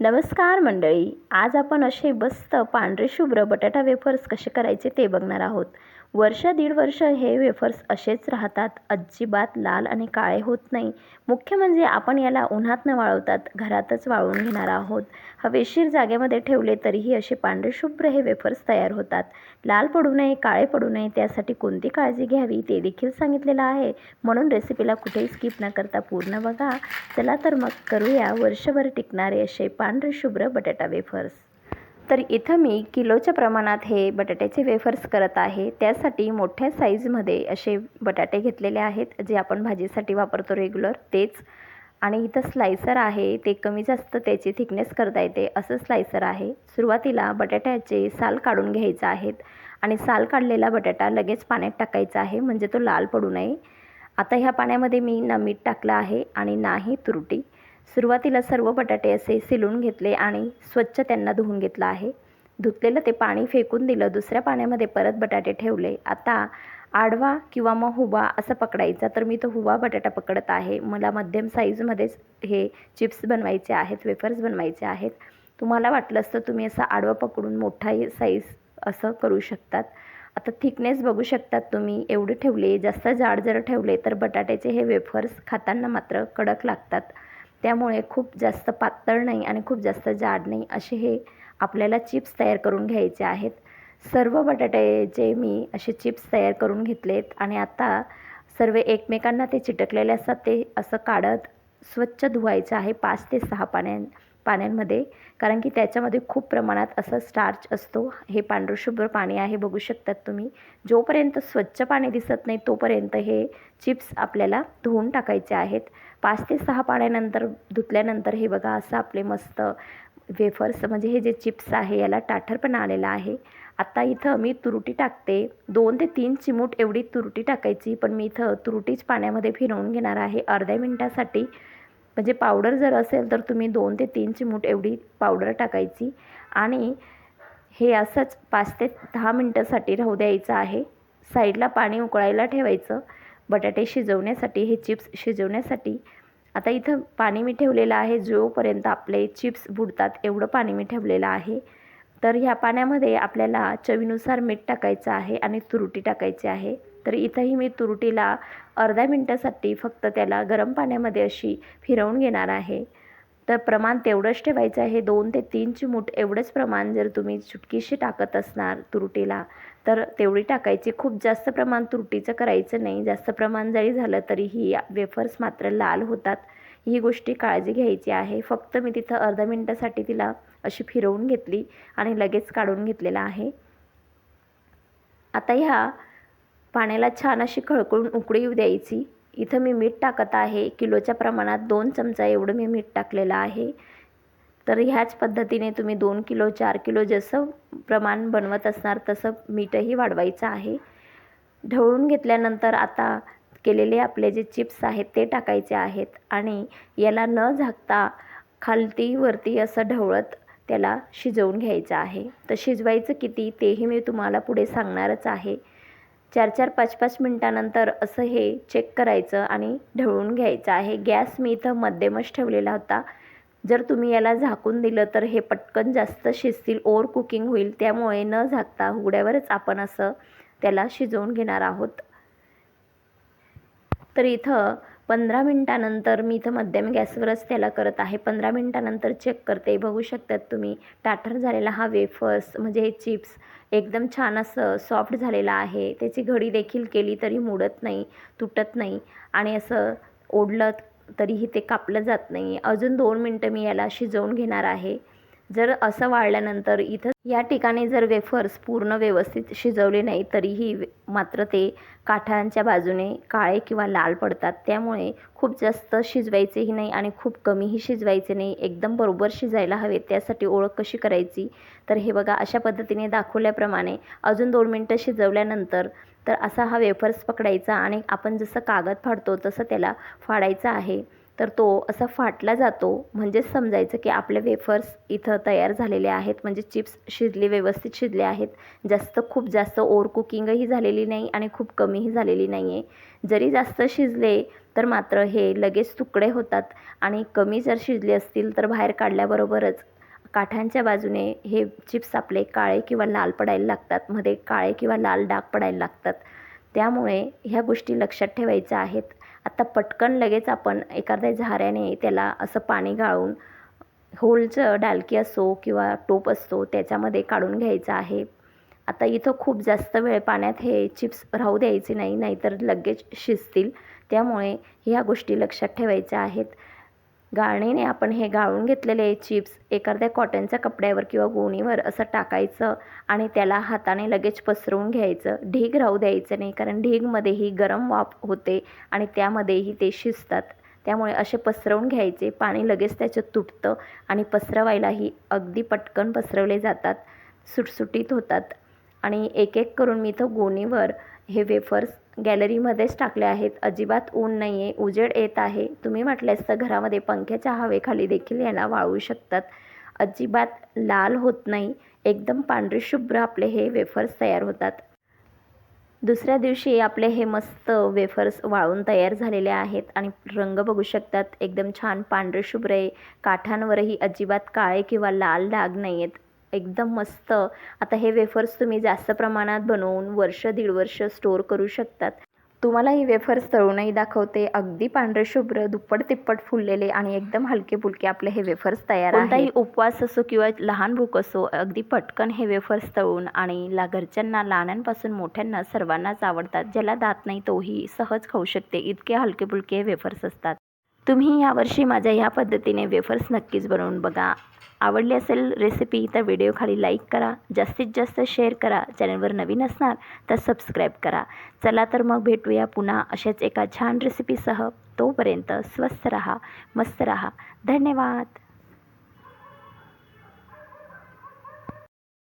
नमस्कार मंडळी. आज आपण असे मस्त पांढरे शुभ्र बटाटा वेफर्स कसे करायचे ते बघणार आहोत. वर्ष दीड वर्ष हे वेफर्स असेच राहतात. अजिबात लाल आणि काळे होत नाही. मुख्य म्हणजे आपण याला उन्हात न वाळवतात घरातच वाळवून घेणार आहोत. हवेशीर जागेमध्ये ठेवले तरीही असे पांढरे शुभ्र हे वेफर्स तयार होतात. लाल पडू नये काळे पडू नये त्यासाठी कोणती काळजी घ्यावी ते देखील सांगितलेलं आहे. म्हणून रेसिपीला कुठेही स्किप न करता पूर्ण बघा. चला तर मग करूया वर्षभर टिकणारे असे पांढरे शुभ्र बटाटा वेफर्स. तर इथं मी किलोच्या प्रमाणात हे बटाट्याचे वेफर्स करत आहे. त्यासाठी मोठ्या साईजमध्ये असे बटाटे घेतलेले आहेत जे आपण भाजीसाठी वापरतो रेग्युलर तेच. आणि इथं स्लायसर आहे ते कमी जास्त त्याची थिकनेस करता येते असं स्लायसर आहे. सुरुवातीला बटाट्याचे साल काढून घ्यायचं आहेत आणि साल काढलेला बटाटा लगेच पाण्यात टाकायचा आहे म्हणजे तो लाल पडू नये. आता ह्या पाण्यामध्ये मी ना मीठ टाकलं आहे आणि नाही तुरटी. सुरुवातीला सर्व बटाटे असे सिलून घेतले आणि स्वच्छ त्यांना धुवून घेतलं आहे. धुतलेलं ते पाणी फेकून दिलं दुसऱ्या पाण्यामध्ये परत बटाटे ठेवले. आता आडवा किंवा मग हुबा असं पकडायचा तर मी तो हुबा बटाटा पकडत आहे. मला मध्यम साईजमध्येच हे चिप्स बनवायचे आहेत वेफर्स बनवायचे आहेत. तुम्हाला वाटलं असतं तुम्ही असं आडवा पकडून मोठा साईज असं करू शकतात. आता थिकनेस बघू शकतात तुम्ही. एवढे ठेवले जास्त जाड जर ठेवले तर बटाट्याचे हे वेफर्स खाताना मात्र कडक लागतात. त्यामुळे खूप जास्त पातळ नाही आणि खूप जास्त जाड नाही असे हे आपल्याला चिप्स तयार करून घ्यायचे आहेत. सर्व बटाट्याचे मी असे चिप्स तयार करून घेतलेत आणि आता सर्व एकमेकांना ते चिटकलेले असतात ते असं काढत स्वच्छ धुवायचं आहे पाच ते सहा पाण्यां पाण्यांमध्ये कारण की त्याच्यामध्ये खूप प्रमाणात असं स्टार्च असतो. हे पांढरशुभ्र पाणी आहे बघू शकतात तुम्ही. जोपर्यंत स्वच्छ पाणी दिसत नाही तोपर्यंत हे चिप्स आपल्याला धुवून टाकायचे आहेत. पाच ते सहा पाण्यानंतर धुतल्यानंतर हे बघा असं आपले मस्त वेफर्स म्हणजे हे जे चिप्स आहे याला टाठरपणा आलेला आहे. आत्ता इथं मी तुरुटी टाकते. दोन ते तीन चिमूट एवढी तुरटी टाकायची पण मी इथं तुरुटीच पाण्यामध्ये फिरवून घेणार आहे. अर्ध्या मिनटासाठी म्हणजे पावडर जर असेल तर तुम्ही दोन ते तीन चिमूट एवढी पावडर टाकायची. आणि हे असंच पाच ते दहा मिनटासाठी राहू द्यायचं आहे. साईडला पाणी उकळायला ठेवायचं. बटाटे शिजवण्यासाठी हे चिप्स शिजवण्यासाठी. आता इथं पाणी मी ठेवलेलं आहे. जोपर्यंत आपले चिप्स बुडतात एवढं पाणी मी ठेवलेलं आहे. तर ह्या पाण्यामध्ये आपल्याला चवीनुसार मीठ टाकायचं आहे आणि तुरटी टाकायची आहे. तर इथंही मी तुरटीला अर्ध्या मिनटासाठी फक्त त्याला गरम पाण्यामध्ये अशी फिरवून घेणार आहे. तर प्रमाण तेवढंच ठेवायचं आहे. दोन ते तीन चिमूट एवढंच प्रमाण जर तुम्ही चुटकीशी टाकत असणार तुरटीला तर तेवढी टाकायची. खूप जास्त प्रमाण तुरटीचं करायचं नाही. जास्त प्रमाण जरी झालं तरीही वेफर्स मात्र लाल होतात. ही गोष्टी काळजी घ्यायची आहे. फक्त मी तिथं अर्धा मिनटासाठी तिला अशी फिरवून घेतली आणि लगेच काढून घेतलेला आहे. आता ह्या पाण्याला छान अशी खळकळून उकळी येऊ द्यायची. इथं मी मीठ टाकत आहे. किलोच्या प्रमाणात दोन चमचा एवढं मी मीठ टाकलेलं आहे. तर ह्याच पद्धतीने तुम्ही दोन किलो चार किलो जसं प्रमाण बनवत असणार तसं मीठही वाढवायचं आहे. ढवळून घेतल्यानंतर आता केलेले आपले जे चिप्स आहेत ते टाकायचे आहेत आणि याला न झाकता खालती वरती असं ढवळत त्याला शिजवून घ्यायचं आहे. तर शिजवायचं किती तेही मी तुम्हाला पुढे सांगणारच आहे. चार चार पाच पाच मिनटानंतर असं हे चेक करायचं आणि ढवळून घ्यायचं आहे. गॅस मी इथं मध्यमच ठेवलेला होता. जर तुम्ही याला झाकून दिलं तर हे पटकन जास्त शिजतील ओव्हर कुकिंग होईल. त्यामुळे न झाकता उघड्यावरच आपण असं त्याला शिजवून घेणार आहोत. तर इथं पंधरा मिनटानंतर मी इथं मध्यम गॅसवरच त्याला करत आहे. पंधरा मिनटानंतर चेक करते. बघू शकतात तुम्ही टाटर झालेला हा वेफर्स म्हणजे हे चिप्स एकदम छान असं सॉफ्ट झालेलं आहे. त्याची घडी देखील केली तरी मोडत नाही तुटत नाही आणि असं ओढलं तरीही ते कापलं जात नाही. अजून दोन मिनटं मी याला शिजवून घेणार आहे. जर असं वाळल्यानंतर इथं या ठिकाणी जर वेफर्स पूर्ण व्यवस्थित शिजवले नाही तरीही मात्र ते काठांच्या बाजूने काळे किंवा लाल पडतात. त्यामुळे खूप जास्त शिजवायचेही नाही आणि खूप कमीही शिजवायचे नाही. एकदम बरोबर शिजायला हवे त्यासाठी ओळख कशी करायची? तर हे बघा अशा पद्धतीने दाखवल्याप्रमाणे अजून दोन मिनटं शिजवल्यानंतर तर असा हा वेफर्स पकडायचा आणि आपण जसं कागद फाडतो तसं त्याला फाडायचं आहे. तर तो असा फाटला जातो. म्हणजेच समजायचं की आपले वेफर्स इथं तयार झालेले आहेत. म्हणजे चिप्स शिजले व्यवस्थित शिजले आहेत. जास्त खूप जास्त ओव्हर कुकिंगही झालेली नाही आणि खूप कमीही झालेली नाही आहे जरी जास्त शिजले तर मात्र हे लगेच तुकडे होतात. आणि कमी जर शिजले असतील तर बाहेर काढल्याबरोबरच काठांच्या बाजूने हे चिप्स आपले काळे किंवा लाल पडायला लागतात. मध्ये काळे किंवा लाल डाग पडायला लागतात. त्यामुळे ह्या गोष्टी लक्षात ठेवायच्या आहेत. आता पटकन लगेच आपण एखाद्या झाऱ्याने त्याला असं पाणी गाळून होलचं डालकी असो किंवा टोप असतो त्याच्यामध्ये काढून घ्यायचं आहे. आता इथं खूप जास्त वेळ पाण्यात हे चिप्स राहू द्यायचे नाही नाहीतर लगेच शिजतील. त्यामुळे ह्या गोष्टी लक्षात ठेवायच्या आहेत. गाळणीने आपण हे गाळून घेतलेले चिप्स एखाद्या कॉटनच्या कपड्यावर किंवा गोणीवर असं टाकायचं आणि त्याला हाताने लगेच पसरवून घ्यायचं. ढीग राहू द्यायचं नाही कारण ढीगमध्येही गरम वाफ होते आणि त्यामध्येही ते शिजतात. त्यामुळे असे पसरवून घ्यायचे पाणी लगेच त्याचं तुटतं आणि पसरवायलाही अगदी पटकन पसरवले जातात सुटसुटीत होतात. आणि एक एक करून मी इथं गोणीवर हे वेफर्स गॅलरीमध्येच टाकले आहेत. अजिबात ऊन नाही आहे उजेड येत आहे. तुम्ही म्हटल्यास तर घरामध्ये पंख्याच्या हवेखाली देखील याला वाळू शकतात. अजिबात लाल होत नाही. एकदम पांढरे शुभ्र आपले हे वेफर्स तयार होतात. दुसऱ्या दिवशी आपले हे मस्त वेफर्स वाळून तयार झालेले आहेत आणि रंग बघू शकतात. एकदम छान पांढरे शुभ्र आहे. काठांवरही अजिबात काळे किंवा लाल डाग नाही आहेत एकदम मस्त. आता हे वेफर्स तुम्ही जास्त प्रमाणात बनवून वर्ष दीड वर्ष स्टोअर करू शकतात. तुम्हाला ही वेफर्स तळूनही दाखवते. अगदी पांढरे शुभ्र दुप्पट तिप्पट फुललेले आणि एकदम हलके फुलके आपले हे वेफर्स तयार आहेत. कोणताही उपवास असो किंवा लहान भूक असो अगदी पटकन हे वेफर्स तळून आणि ला घरच्यांना लहानांपासून मोठ्यांना सर्वांनाच आवडतात. ज्याला दात नाही तोही सहज खाऊ शकते. इतके हलके फुलके हे वेफर्स असतात. तुम्ही यावर्षी माझ्या ह्या पद्धतीने वेफर्स नक्कीच बनवून बघा. आवडली असेल रेसिपी तर व्हिडिओखाली लाईक करा. जास्तीत जास्त शेअर करा. चॅनलवर नवीन असणार तर सबस्क्राईब करा. चला तर मग भेटूया पुन्हा अशाच एका छान रेसिपीसह तोपर्यंत स्वस्त रहा मस्त रहा. धन्यवाद.